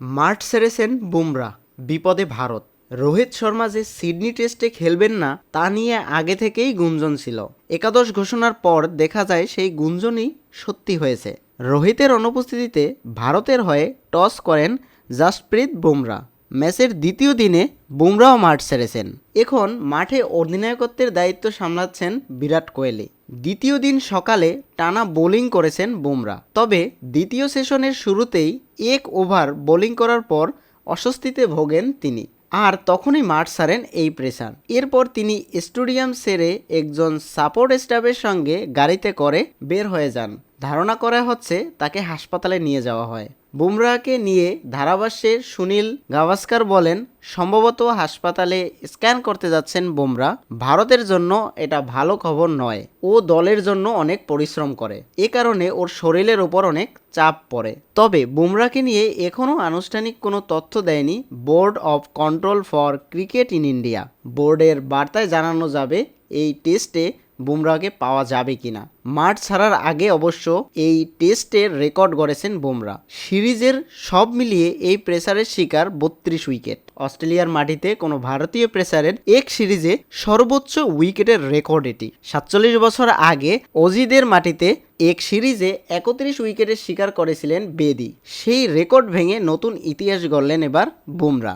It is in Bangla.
মাঠ সেরেছেন বুমরা। বিপদে ভারত। রোহিত শর্মা যে সিডনি টেস্টে খেলবেন না, তা নিয়ে আগে থেকেই গুঞ্জন ছিল। একাদশ ঘোষণার পর দেখা যায় সেই গুঞ্জনই সত্যি হয়েছে। রোহিতের অনুপস্থিতিতে ভারতের হয়ে টস করেন জাসপ্রীত বুমরা। ম্যাচের দ্বিতীয় দিনে বুমরাও মাঠ ছেড়েছেন এখন মাঠে অধিনায়কত্বের দায়িত্ব সামলাচ্ছেন বিরাট কোহলি। দ্বিতীয় দিন সকালে টানা বোলিং করেছেন বুমরা তবে দ্বিতীয় সেশনের শুরুতেই এক ওভার বোলিং করার পর অস্বস্তিতে ভোগেন তিনি। আর তখনই মাঠ সারেন এই প্রেসার এরপর তিনি স্টেডিয়াম সেরে একজন সাপোর্ট স্টাফের সঙ্গে গাড়িতে করে বের হয়ে যান। ধারণা করা হচ্ছে তাকে হাসপাতালে নিয়ে যাওয়া হয়। বুমরাহকে নিয়ে ধারাভাষ্যের সুনীল গাভাস্কার বলেন, সম্ভবত হাসপাতালে স্ক্যান করতে যাচ্ছেন বুমরা ভারতের জন্য এটা ভালো খবর নয়। ও দলের জন্য অনেক পরিশ্রম করে। এ কারণে ওর শরীরের ওপর অনেক চাপ পড়ে। তবে বুমরাকে নিয়ে এখনও আনুষ্ঠানিক কোনো তথ্য দেয়নি board of control for cricket in India. বোর্ডের বার্তায় জানানো যাবে, এই টেস্টে বুমরাকে পাওয়া যাবে কিনা। মাঠ ছাড়ার আগে অবশ্য এই টেস্টের রেকর্ড গড়েছেন বুমরা সিরিজের সব মিলিয়ে এই প্রেসারের শিকার বত্রিশ উইকেট। অস্ট্রেলিয়ার মাটিতে কোনো ভারতীয় প্রেসারের এক সিরিজে সর্বোচ্চ উইকেটের রেকর্ড এটি। সাতচল্লিশ বছর আগে অজিদের মাটিতে এক সিরিজে একত্রিশ উইকেটের শিকার করেছিলেন বেদি। সেই রেকর্ড ভেঙে নতুন ইতিহাস গড়লেন এবার বুমরা